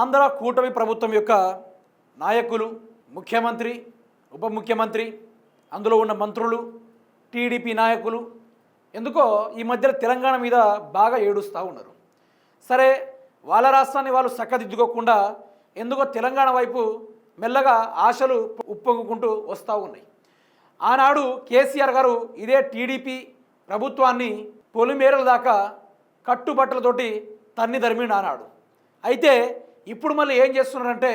ఆంధ్ర కూటమి ప్రభుత్వం యొక్క నాయకులు ముఖ్యమంత్రి ఉప ముఖ్యమంత్రి అందులో ఉన్న మంత్రులు టీడీపీ నాయకులు ఎందుకో ఈ మధ్య తెలంగాణ మీద బాగా ఏడుస్తూ ఉన్నారు. సరే వాళ్ళ రాష్ట్రాన్ని వాళ్ళు చక్కదిద్దుకోకుండా ఎందుకో తెలంగాణ వైపు మెల్లగా ఆశలు ఉప్పొంగుకుంటూ వస్తూ ఉన్నాయి. ఆనాడు కేసీఆర్ గారు ఇదే టీడీపీ ప్రభుత్వాన్ని పొలిమేరల దాకా కట్టుబట్టలతోటి తన్ని ధర్మిడు ఆనాడు అయితే ఇప్పుడు మళ్ళీ ఏం చేస్తున్నారంటే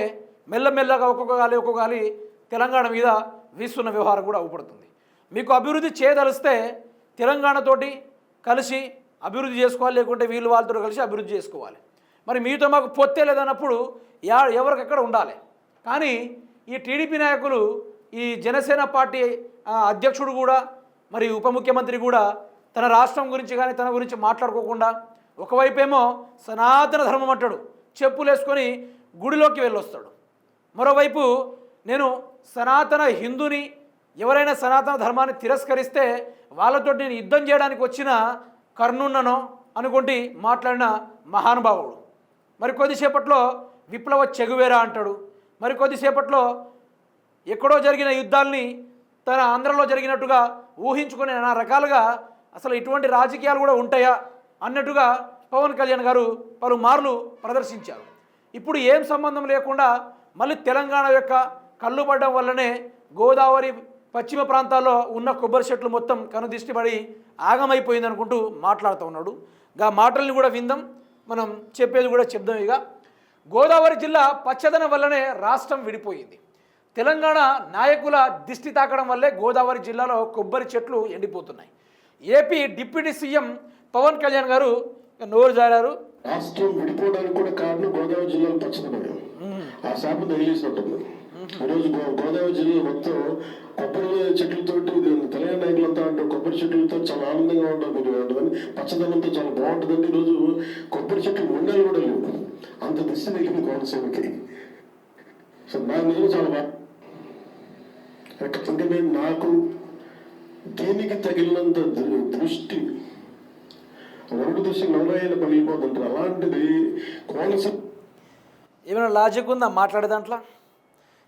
మెల్లమెల్లగా ఒక్కొక్క గాలి ఒక్కొక్క గాలి తెలంగాణ మీద వీస్తున్న వ్యవహారం కూడా అవుపడుతుంది. మీకు అభివృద్ధి చేయదలిస్తే తెలంగాణతోటి కలిసి అభివృద్ధి చేసుకోవాలి లేకుంటే వీళ్ళు వాళ్ళతో కలిసి అభివృద్ధి చేసుకోవాలి. మరి మీతో మాకు పొత్తే లేదన్నప్పుడు యా ఎవరికక్కడ ఉండాలి? కానీ ఈ టీడీపీ నాయకులు ఈ జనసేన పార్టీ అధ్యక్షుడు కూడా మరి ఉప ముఖ్యమంత్రి కూడా తన రాష్ట్రం గురించి కానీ తన గురించి మాట్లాడుకోకుండా ఒకవైపేమో సనాతన ధర్మం అంటాడు. చెప్పులు వేసుకొని గుడిలోకి వెళ్ళొస్తాడు. మరోవైపు నేను సనాతన హిందుని ఎవరైనా సనాతన ధర్మాన్ని తిరస్కరిస్తే వాళ్ళతో నేను యుద్ధం చేయడానికి వచ్చిన కర్ణున్ననో అనుకుంటే మాట్లాడిన మహానుభావుడు. మరి కొద్దిసేపట్లో విప్లవ చెగువేరా అంటాడు. మరి కొద్దిసేపట్లో ఎక్కడో జరిగిన యుద్ధాల్ని తన ఆంధ్రలో జరిగినట్టుగా ఊహించుకునే నానా రకాలుగా అసలు ఇటువంటి రాజకీయాలు కూడా ఉంటాయా అన్నట్టుగా పవన్ కళ్యాణ్ గారు పలుమార్లు ప్రదర్శించారు. ఇప్పుడు ఏం సంబంధం లేకుండా మళ్ళీ తెలంగాణ యొక్క కళ్ళు పడడం వల్లనే గోదావరి పశ్చిమ ప్రాంతాల్లో ఉన్న కొబ్బరి చెట్లు మొత్తం కనుదిష్టి పడి ఆగమైపోయింది అనుకుంటూ మాట్లాడుతూ ఉన్నాడు. గా మాటల్ని కూడా విందాం. మనం చెప్పేది కూడా చెప్దాం ఇక. గోదావరి జిల్లా పచ్చదనం వల్లనే రాష్ట్రం విడిపోయింది. తెలంగాణ నాయకుల దిష్టి తాకడం వల్లే గోదావరి జిల్లాలో కొబ్బరి చెట్లు ఎండిపోతున్నాయి. AP deputy CM Pawan Kalyan garu నోరు జారారు. రాష్ట్రం విడిపోవడానికి కూడా కారణం గోదావరి జిల్లాలో పచ్చదనం ఆ శాపం తగిలేసినట్టుంది ఈరోజు గో- గోదావరి జిల్లా మొత్తం కొబ్బరి చెట్లతోటి తెలంగాణ నాయకులంతా అంటే కొబ్బరి చెట్లతో చాలా ఆనందంగా ఉంటారు మీరు ఉంటుంది పచ్చదనంతో చాలా బాగుంటుందండి ఈరోజు కొబ్బరి చెట్లు ఉండాలి కూడా లేవు. అంత దిశ తగిలింది కోనసీమకి. సో దాని మీద చాలా బాగా ఎందుకంటే నాకు దీనికి తగిలినంత దృష్టి రెండు దృష్టి నవరాయలు పగిలిపోతుంటారు అలాంటిది కోనసీమ ఏమైనా లాజిక్ ఉందా మాట్లాడే దాంట్లో?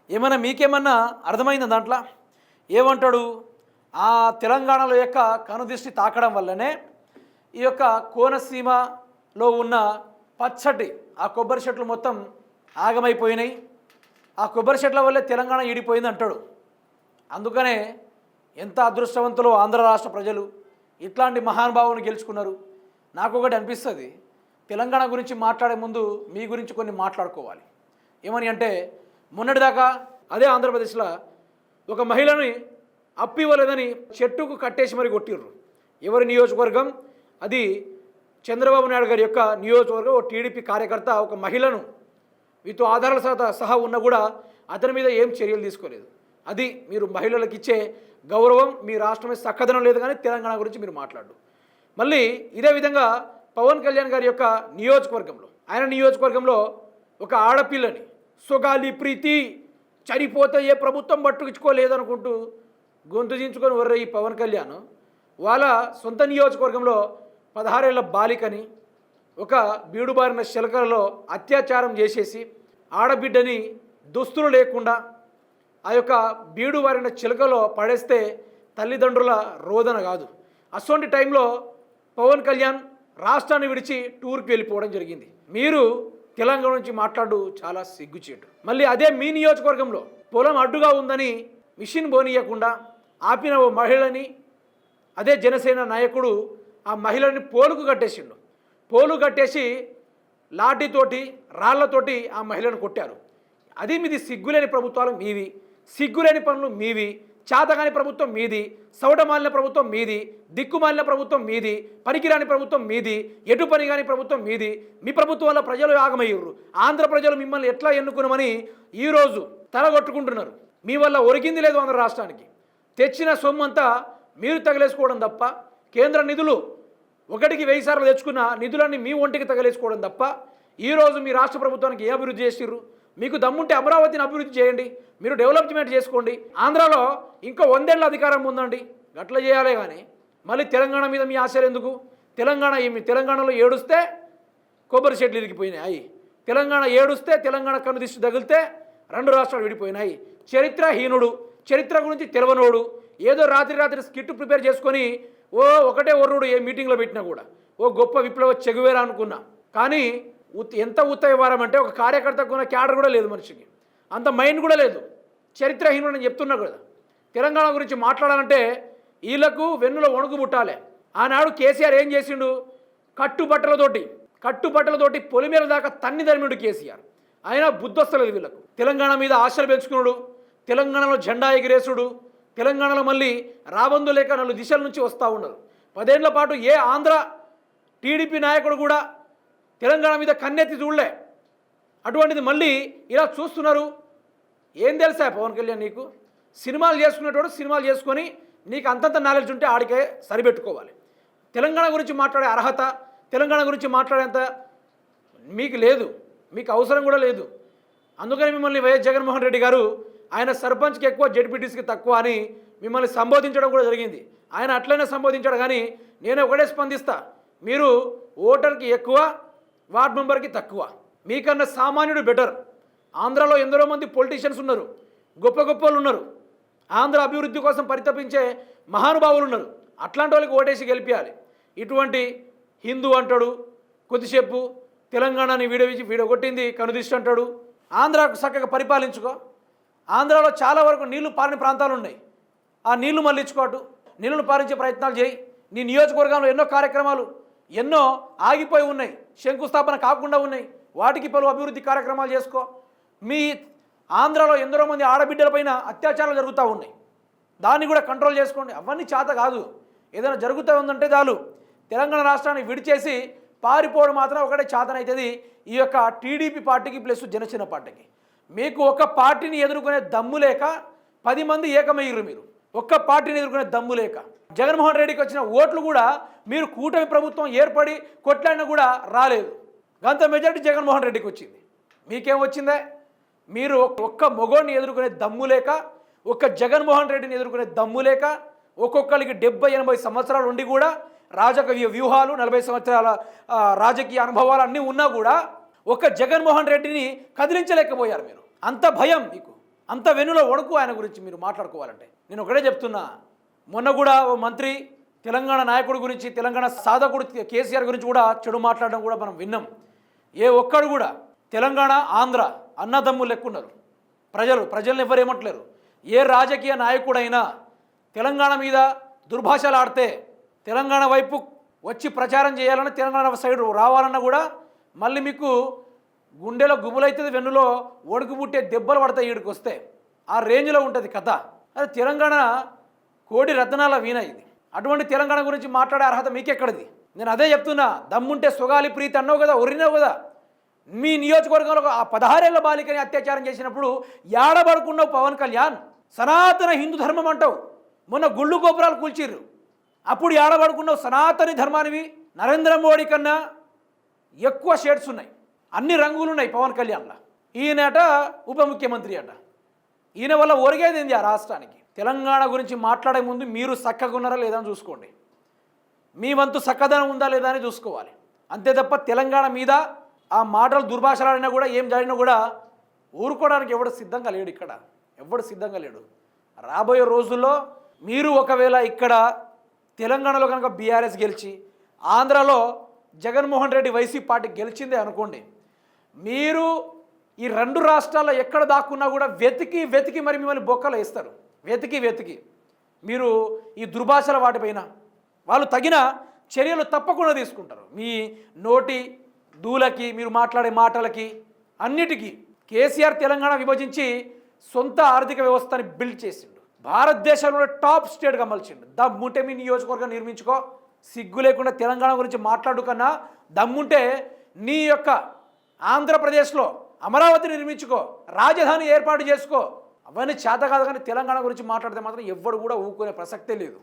ఏమైనా మీకేమన్నా అర్థమైందా దాంట్లో? ఏమంటాడు? ఆ తెలంగాణలో యొక్క కనుదృష్టి తాకడం వల్లనే ఈ యొక్క కోనసీమలో ఉన్న పచ్చటి ఆ కొబ్బరి చెట్లు మొత్తం ఆగమైపోయినాయి. ఆ కొబ్బరి చెట్ల వల్లే తెలంగాణ ఈడిపోయింది అంటాడు. అందుకనే ఎంత అదృష్టవంతులు ఆంధ్ర రాష్ట్ర ప్రజలు ఇట్లాంటి మహానుభావుని గెలుచుకున్నారు. నాకు ఒకటి అనిపిస్తుంది. తెలంగాణ గురించి మాట్లాడే ముందు మీ గురించి కొన్ని మాట్లాడుకోవాలి. ఏమని అంటే మొన్నటిదాకా అదే ఆంధ్రప్రదేశ్లో ఒక మహిళని అప్పివ్వలేదని చెట్టుకు కట్టేసి మరి కొట్టిర్రు. ఎవరి నియోజకవర్గం? అది చంద్రబాబు నాయుడు గారి యొక్క నియోజకవర్గం ఓ టీడీపీ కార్యకర్త ఒక మహిళను వీతో ఆధారాల సహా సహా ఉన్నా కూడా అతని మీద ఏం చర్యలు తీసుకోలేదు. అది మీరు మహిళలకు ఇచ్చే గౌరవం మీ రాష్ట్రమే సక్కదనం లేదు కానీ తెలంగాణ గురించి మీరు మాట్లాడు మళ్ళీ ఇదే విధంగా పవన్ కళ్యాణ్ గారి యొక్క నియోజకవర్గంలో ఆయన నియోజకవర్గంలో ఒక ఆడపిల్లని సుగాలి ప్రీతి చనిపోతే ఏ ప్రభుత్వం పట్టుకుచ్చుకోలేదనుకుంటూ గొంతు దించుకొని వర్ర ఈ పవన్ కళ్యాణ్ వాళ్ళ సొంత నియోజకవర్గంలో పదహారేళ్ళ బాలికని ఒక బీడుబారిన శిలకలలో అత్యాచారం చేసేసి ఆడబిడ్డని దుస్తులు లేకుండా ఆ యొక్క బీడుబారిన చిలకలో పడేస్తే తల్లిదండ్రుల రోదన కాదు. అసోంటి టైంలో పవన్ కళ్యాణ్ రాష్ట్రాన్ని విడిచి టూర్కి వెళ్ళిపోవడం జరిగింది. మీరు తెలంగాణ నుంచి మాట్లాడు చాలా సిగ్గుచేటు. మళ్ళీ అదే మీ నియోజకవర్గంలో పొలం అడ్డుగా ఉందని మిషన్ బోనియకుండా ఆపిన ఓ మహిళని అదే జనసేన నాయకుడు ఆ మహిళని పోలుకు కట్టేసిండు. పోలు కట్టేసి లాఠీతోటి రాళ్ళతోటి ఆ మహిళను కొట్టారు. అది మీది సిగ్గులేని ప్రభుత్వాలు మీవి. సిగ్గులేని పనులు మీవి. చేతగాని ప్రభుత్వం మీది సౌటమాలిన ప్రభుత్వం మీది దిక్కుమాలిన ప్రభుత్వం మీది పనికిరాని ప్రభుత్వం మీది ఎటు పని కాని ప్రభుత్వం మీది మీ ప్రభుత్వం వల్ల ప్రజలు ఆగమయ్యారు ఆంధ్ర ప్రజలు మిమ్మల్ని ఎట్లా ఎన్నుకున్నామని ఈరోజు తలగొట్టుకుంటున్నారు. మీ వల్ల ఒరిగింది లేదు ఆంధ్ర రాష్ట్రానికి. తెచ్చిన సొమ్ము అంతా మీరు తగలేసుకోవడం తప్ప కేంద్ర నిధులు ఒకటికి వెయ్యి సార్లు తెచ్చుకున్న నిధులన్నీ మీ ఒంటికి తగలేసుకోవడం తప్ప ఈరోజు మీ రాష్ట్ర ప్రభుత్వానికి ఏ అభివృద్ధి చేసిర్రు? మీకు దమ్ముంటే అమరావతిని అభివృద్ధి చేయండి. మీరు డెవలప్మెంట్ చేసుకోండి. ఆంధ్రాలో ఇంకా వందేళ్ళ అధికారం ఉందండి. గట్ల చేయాలే కానీ మళ్ళీ తెలంగాణ మీద మీ ఆశలు ఎందుకు? తెలంగాణ మీ తెలంగాణలో ఏడుస్తే కొబ్బరి చెట్లు ఇరిగిపోయినాయి. తెలంగాణ ఏడుస్తే తెలంగాణ కన్ను దిష్టి తగిలితే రెండు రాష్ట్రాలు విడిపోయినాయి. చరిత్రహీనుడు చరిత్ర గురించి తెలవనోడు ఏదో రాత్రి రాత్రి స్కిట్ ప్రిపేర్ చేసుకొని ఓ ఒకటే ఒర్రుడు ఏ మీటింగ్లో పెట్టినా కూడా ఓ గొప్ప విప్లవ చెగువేరా అనుకున్నా. కానీ ఎంత ఉత్తయవారం అంటే ఒక కార్యకర్తకు ఉన్న క్యాడర్ కూడా లేదు మనిషికి. అంత మైండ్ కూడా లేదు. చరిత్రహీనుడు అని చెప్తున్నా కదా. తెలంగాణ గురించి మాట్లాడాలంటే వీళ్ళకు వెన్నులో వణుకు పుట్టాలి. ఆనాడు కేసీఆర్ ఏం చేసిండు? కట్టుబట్టలతోటి కట్టుబట్టలతోటి పొలిమేర దాకా తన్ని ధర్మిడు కేసీఆర్. అయినా బుద్ధొస్తలేదు వీళ్ళకు. తెలంగాణ మీద ఆశలు పెంచుకున్నాడు. తెలంగాణలో జెండా ఎగిరేసుడు. తెలంగాణలో మళ్ళీ రాబందు లేక నలుగు దిశల నుంచి వస్తూ ఉన్నారు పదేళ్ళ పాటు ఏ ఆంధ్ర టీడీపీ నాయకుడు కూడా తెలంగాణ మీద కన్నెత్తి చూడలే. అటువంటిది మళ్ళీ ఇలా చూస్తున్నారు. ఏం తెలుసా పవన్ కళ్యాణ్ నీకు? సినిమాలు చేసుకునేటోడు సినిమాలు చేసుకొని నీకు అంతంత నాలెడ్జ్ ఉంటే ఆడికే సరిపెట్టుకోవాలి. తెలంగాణ గురించి మాట్లాడే అర్హత తెలంగాణ గురించి మాట్లాడేంత మీకు లేదు. మీకు అవసరం కూడా లేదు. అందుకని మిమ్మల్ని వైఎస్ జగన్మోహన్ రెడ్డి గారు ఆయన సర్పంచ్కి ఎక్కువ జడ్పీటీసీకి తక్కువ అని మిమ్మల్ని సంబోధించడం కూడా జరిగింది. ఆయన అట్లనే సంబోధించాడు కానీ నేను ఒకటే స్పందిస్తా. మీరు ఓటర్కి ఎక్కువ వార్డ్ మెంబర్కి తక్కువ. మీకన్నా సామాన్యుడు బెటర్. ఆంధ్రాలో ఎందరో మంది పొలిటీషియన్స్ ఉన్నారు. గొప్ప గొప్ప వాళ్ళు ఉన్నారు. ఆంధ్ర అభివృద్ధి కోసం పరితపించే మహానుభావులు ఉన్నారు అట్లాంటి వాళ్ళకి ఓటేసి గెలిపించాలి ఇటువంటి హిందూ అంటాడు కొద్దిసేపు తెలంగాణని వీడవించి వీడగొట్టింది కనుదిష్టి అంటాడు. ఆంధ్రాకు చక్కగా పరిపాలించుకో. ఆంధ్రాలో చాలా వరకు నీళ్ళు పారని ప్రాంతాలు ఉన్నాయి. ఆ నీళ్ళు మళ్ళించుకోటు నీళ్ళను పారించే ప్రయత్నాలు చేయి. నీ నియోజకవర్గంలో ఎన్నో కార్యక్రమాలు ఎన్నో ఆగిపోయి ఉన్నాయి శంకుస్థాపన కాకుండా ఉన్నాయి. వాటికి పలు అభివృద్ధి కార్యక్రమాలు చేసుకో. మీ ఆంధ్రాలో ఎందరో మంది ఆడబిడ్డలపైన అత్యాచారాలు జరుగుతూ ఉన్నాయి. దాన్ని కూడా కంట్రోల్ చేసుకోండి. అవన్నీ చేత కాదు. ఏదైనా జరుగుతూ ఉందంటే చాలు. తెలంగాణ రాష్ట్రాన్ని విడిచేసి పారిపోవడం మాత్రం ఒకటే చేతనైతుంది. ఈ యొక్క టీడీపీ పార్టీకి ప్లస్ జనసేన పార్టీకి. మీకు ఒక పార్టీని ఎదుర్కొనే దమ్ము లేక పది మంది ఏకమయ్యారు మీరు. ఒక్క పార్టీని ఎదుర్కొనే దమ్ము లేక. జగన్మోహన్ రెడ్డికి వచ్చిన ఓట్లు కూడా మీరు కూటమి ప్రభుత్వం ఏర్పడి కొట్లాడినా కూడా రాలేదు. గంత మెజారిటీ జగన్మోహన్ రెడ్డికి వచ్చింది. మీకేం వచ్చిందే? మీరు ఒక్క మొగోడిని ఎదుర్కొనే దమ్ము లేక ఒక్క జగన్మోహన్ రెడ్డిని ఎదుర్కొనే దమ్ము లేక ఒక్కొక్కరికి డెబ్బై ఎనభై సంవత్సరాలు ఉండి కూడా రాజకీయ వ్యూహాలు నలభై సంవత్సరాల రాజకీయ అనుభవాలు అన్నీ ఉన్నా కూడా ఒక్క జగన్మోహన్ రెడ్డిని కదిలించలేకపోయారు మీరు. అంత భయం మీకు. అంత వెన్నులో వడకు ఆయన గురించి మీరు మాట్లాడుకోవాలంటే. నేను ఒకటే చెప్తున్నా. మొన్న కూడా ఓ మంత్రి తెలంగాణ నాయకుడు గురించి తెలంగాణ సాధకుడు కేసీఆర్ గురించి కూడా చెడు మాట్లాడడం కూడా మనం విన్నాం. ఏ ఒక్కడు కూడా తెలంగాణ ఆంధ్ర అన్నదమ్ములు లెక్కున్నారు. ప్రజలు ప్రజల్ని ఎవరు ఏమంటలేరు. ఏ రాజకీయ నాయకుడైనా తెలంగాణ మీద దుర్భాషలు ఆడితే తెలంగాణ వైపు వచ్చి ప్రచారం చేయాలని తెలంగాణ సైడ్ రావాలన్నా కూడా మళ్ళీ మీకు గుండెలో గుబులైతుంది వెన్నులో ఒడుకు పుట్టే దెబ్బలు పడతాయి ఈడికి వస్తే. ఆ రేంజ్లో ఉంటుంది కథ. అది తెలంగాణ కోడి రత్నాల వీణ ఇది. అటువంటి తెలంగాణ గురించి మాట్లాడే అర్హత మీకెక్కడిది? నేను అదే చెప్తున్నా దమ్ముంటే సుగాలి ప్రీతి అన్నావు కదా ఒరినావు కదా. మీ నియోజకవర్గంలో ఆ పదహారేళ్ళ బాలికని అత్యాచారం చేసినప్పుడు ఏడబడుకున్నావు పవన్ కళ్యాణ్? సనాతన హిందూ ధర్మం అంటావు. మొన్న గుళ్ళు గోపురాలు కూల్చిర్రు. అప్పుడు ఏడబడుకున్నావు సనాతని ధర్మానివి. నరేంద్ర మోడీ కన్నా ఎక్కువ షేడ్స్ ఉన్నాయి. అన్ని రంగులు ఉన్నాయి పవన్ కళ్యాణ్లో. ఈయనట ఉప ముఖ్యమంత్రి అట. ఈయన వల్ల ఒరిగేది ఆ రాష్ట్రానికి? తెలంగాణ గురించి మాట్లాడే ముందు మీరు చక్కగా ఉన్నారా లేదా అని చూసుకోండి. మీ వంతు చక్కదనం ఉందా లేదా అని చూసుకోవాలి. అంతే తప్ప తెలంగాణ మీద ఆ మాటలు దుర్భాషలాడినా కూడా ఏం జరిగినా కూడా ఊరుకోవడానికి ఎవడు సిద్ధంగా లేడు ఇక్కడ. ఎవడు సిద్ధంగా లేడు. రాబోయే రోజుల్లో మీరు ఒకవేళ ఇక్కడ తెలంగాణలో కనుక బీఆర్ఎస్ గెలిచి ఆంధ్రాలో జగన్మోహన్ రెడ్డి వైసీపీ పార్టీ గెలిచిందే అనుకోండి మీరు ఈ రెండు రాష్ట్రాల్లో ఎక్కడ దాక్కున్నా కూడా వెతికి వెతికి మరి మిమ్మల్ని బొక్కలు వేస్తారు. వెతికి వెతికి. మీరు ఈ దుర్భాషల వాటిపైన వాళ్ళు తగిన చర్యలు తప్పకుండా తీసుకుంటారు. మీ నోటి దూలకి మీరు మాట్లాడే మాటలకి అన్నిటికీ కేసీఆర్ తెలంగాణ విభజించి సొంత ఆర్థిక వ్యవస్థని బిల్డ్ చేసిండు. భారతదేశంలో టాప్ స్టేట్గా మలిచిండు. దమ్ముంటే మీ నియోజకవర్గం నిర్మించుకో. సిగ్గు లేకుండా తెలంగాణ గురించి మాట్లాడు కన్నా దమ్ముంటే నీ యొక్క ఆంధ్రప్రదేశ్లో అమరావతి నిర్మించుకో రాజధాని ఏర్పాటు చేసుకో. అవన్నీ చేత కాదు కానీ తెలంగాణ గురించి మాట్లాడితే మాత్రం ఎవ్వడు కూడా ఊరుకునే ప్రసక్తే లేదు.